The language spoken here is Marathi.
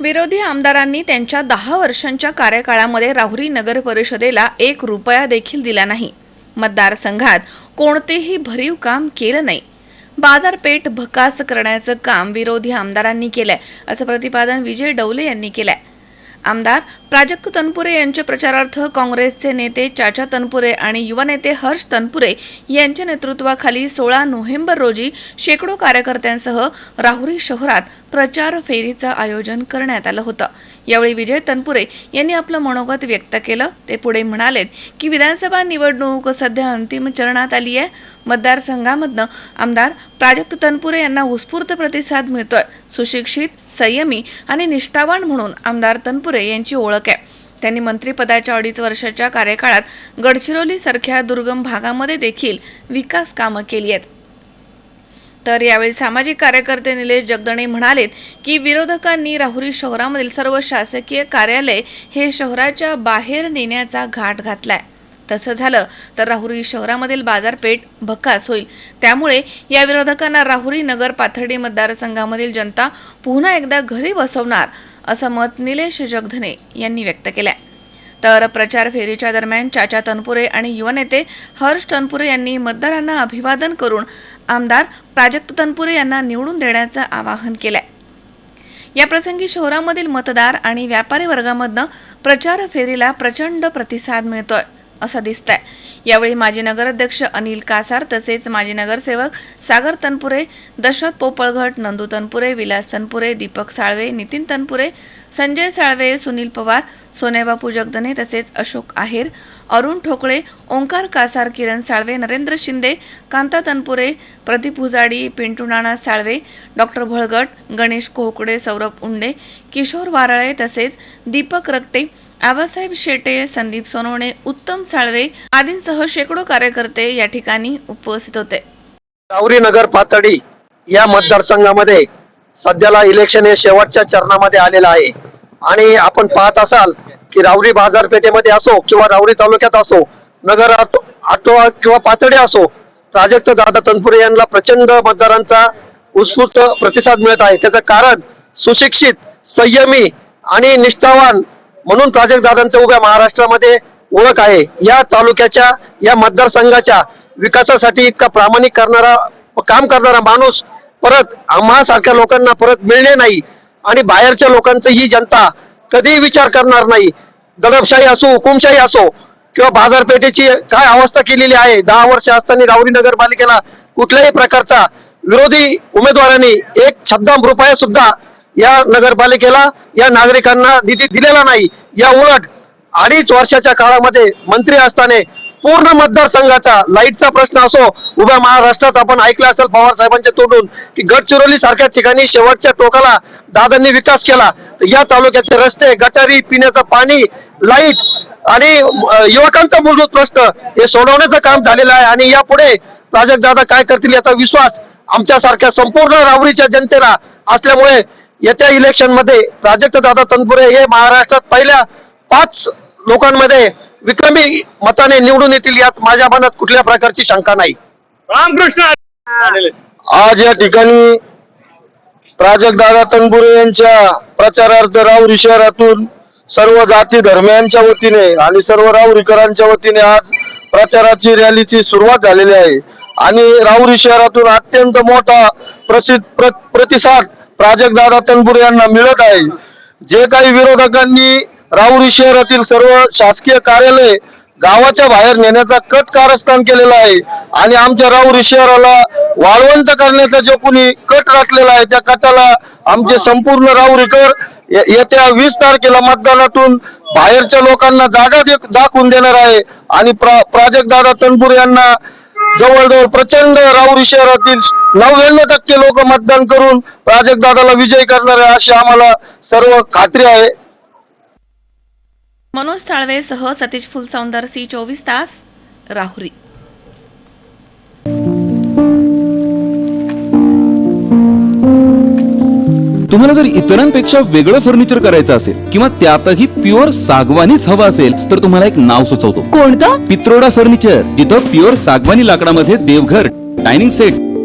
विरोधी आमदारांनी त्यांच्या दहा वर्षांच्या कार्यकाळामध्ये राहुरी नगर परिषदेला एक रुपया देखील दिला नाही. मतदारसंघात कोणतेही भरीव काम केलं नाही. बाजारपेठ भकास करण्याचं काम विरोधी आमदारांनी केलंय असं प्रतिपादन विजय डवले यांनी केलंय. आमदार प्राजक्त तनपुरे यांच्या प्रचारार्थ काँग्रेसचे नेते चाचा तनपुरे आणि युवा नेते हर्ष तनपुरे यांच्या नेतृत्वाखाली सोळा नोव्हेंबर रोजी शेकडो कार्यकर्त्यांसह राहुरी शहरात प्रचार फेरीचं आयोजन करण्यात आलं होतं. यावेळी विजय तनपुरे यांनी आपलं मनोगत व्यक्त केलं. ते पुढे म्हणालेत की विधानसभा निवडणूक सध्या अंतिम चरणात आली आहे. मतदारसंघामधनं आमदार प्राजक्त तनपुरे यांना उत्स्फूर्त प्रतिसाद मिळतोय. सुशिक्षित संयमी आणि निष्ठावान म्हणून आमदार तनपुरे यांची ओळख आहे. त्यांनी मंत्रिपदाच्या अडीच वर्षाच्या कार्यकाळात गडचिरोली सारख्या दुर्गम भागामध्ये देखील विकास कामं केली आहेत. तर यावेळी सामाजिक कार्यकर्ते निलेश जगदणे म्हणालेत की विरोधकांनी राहुरी शहरामधील सर्व शासकीय कार्यालय हे शहराच्या बाहेर नेण्याचा घाट घातलाय. तसं झालं तर राहुरी शहरामधील बाजारपेठ भकास होईल. त्यामुळे या विरोधकांना राहुरी नगर पाथर्डी मतदारसंघामधील जनता पुन्हा एकदा घरी बसवणार असं मत निलेश जगधने यांनी व्यक्त केलंय. तर प्रचार फेरीच्या दरम्यान चाचा तनपुरे आणि युवा नेते हर्ष तनपुरे यांनी मतदारांना अभिवादन करून आमदार प्राजक्त तनपुरे यांना निवडून देण्याचं आवाहन केलंय. या प्रसंगी शहरामधील मतदार आणि व्यापारी वर्गामधनं प्रचार फेरीला प्रचंड प्रतिसाद मिळतोय. असं दिसत आहे यावेळी माजी नगराध्यक्ष अनिल कासार तसेच माजी नगरसेवक सागर तनपुरे दशरथ पोपळघट नंदू तनपुरे विलास तनपुरे दीपक साळवे नितीन तनपुरे संजय साळवे सुनील पवार सोनेबापू जगदने तसेच अशोक आहेर अरुण ठोकळे ओंकार कासार किरण साळवे नरेंद्र शिंदे कांता तनपुरे प्रदीप उजाडी पिंटू नाना साळवे डॉक्टर भळगट गणेश कोहकडे सौरभ उंडे किशोर वारळे तसेच दीपक रक्टे आबासाहेब शेटे संदीप सोनवणे उत्तम साळवे आदींसह शेकडो कार्यकर्ते या ठिकाणी उपस्थित होते. राहुरी नगर पातळी या मतदारसंघामध्ये सध्याला इलेक्शन हे शेवटच्या चरणामध्ये आलेलं आहे. आणि आपण पाहत असाल की रावरी बाजारपेठेमध्ये असो किंवा रावरी तालुक्यात असो नगर आटो किंवा पातळी असो प्राजक्त दादा तनपुरे यांना प्रचंड मतदारांचा उत्स्फूर्त प्रतिसाद मिळत आहे. त्याचं कारण सुशिक्षित संयमी आणि निष्ठावान म्हणून प्राजक्त दादांचं उभ्या महाराष्ट्रामध्ये ओळख आहे. या तालुक्याच्या या मतदारसंघाच्या विकासासाठी इतका प्रामाणिक करणारा काम करणारा माणूस परत आम्हासारख्या लोकांना परत मिळणे नाही आणि बाहेरच्या लोकांचं ही जनता कधीही विचार करणार नाही. दडपशाही असो हुकुमशाही असो किंवा बाजारपेठेची काय अवस्था केलेली आहे दहा वर्ष असताना राहुरी नगरपालिकेला कुठल्याही प्रकारचा विरोधी उमेदवारांनी एक शब्दाम रुपया सुद्धा या नगरपालिकेला या नागरिकांना निधी दिलेला नाही. या उलट अडीच वर्षाच्या काळामध्ये मंत्री असताना पूर्ण मतदारसंघाचा लाईटचा प्रश्न असो उभ्या महाराष्ट्रात आपण ऐकलं असेल पवार साहेबांच्या तोंडून की गडचिरोली सारख्या ठिकाणी शेवटच्या टोकाला दादांनी विकास केला. तर या तालुक्याचे रस्ते गटारी पिण्याचं पाणी लाइट आणि युवकांचा मूलभूत प्रश्न हे सोडवण्याचं काम झालेलं आहे. आणि यापुढे प्राजक्त दादा काय करतील याचा विश्वास आमच्यासारख्या संपूर्ण राहुरीच्या जनतेला असल्यामुळे येत्या इलेक्शनमध्ये प्राजक्त दादा तनपुरे हे महाराष्ट्रात पहिल्या पाच लोकांमध्ये विक्रमी मताने निवडून येतील यात माझ्या मनात कुठल्या प्रकारची शंका नाही. रामकृष्ण! आज या ठिकाणी प्राजक्त दादा तनपुरे यांच्या प्रचारार्थ राहुरी शहरातून सर्व जाती धर्मियांच्या वतीने आणि सर्व राहुरीकरांच्या वतीने आज प्रचाराची रॅलीची सुरुवात झालेली आहे. आणि राहुरी शहरातून अत्यंत मोठा प्रसिद्ध प्र- प्रतिसाद प्राजक्त दादा तनपुरे यांना मिळत आहे. जे काही विरोधकांनी राहुरी शहरातील सर्व शासकीय कार्यालय गावाच्या बाहेर नेण्याचा कट कारस्थान केलेला आहे आणि आमच्या राहुरी शहराला वाळवंत करण्याचा जो कोणी कट रचलेला आहे त्या कटाला आमचे संपूर्ण राहुरीकर येत्या वीस तारखेला मतदानातून बाहेरच्या लोकांना जागा दे- दाखवून देणार आहे. आणि प्रा प्राजक्त दादा तनपुरे यांना जवळजवळ प्रचंड राहुरी शहरातील नव्याण्णव टक्के लोक मतदान करून प्राजक्त दादाला विजयी करणार आहे अशी आम्हाला सर्व खात्री आहे. मनोज साळवे सह सतीश फुलसौंदर सी चोवीस तास राहुरी. तुम्हाला जर इतरांपेक्षा वेगळं फर्निचर करायचं असेल किंवा त्यातही प्युअर सागवानीच हवं असेल तर तुम्हाला एक नाव सुचवतो. कोणतं? पित्रोडा फर्निचर जिथं प्युअर सागवानी लाकडामध्ये देवघर dining set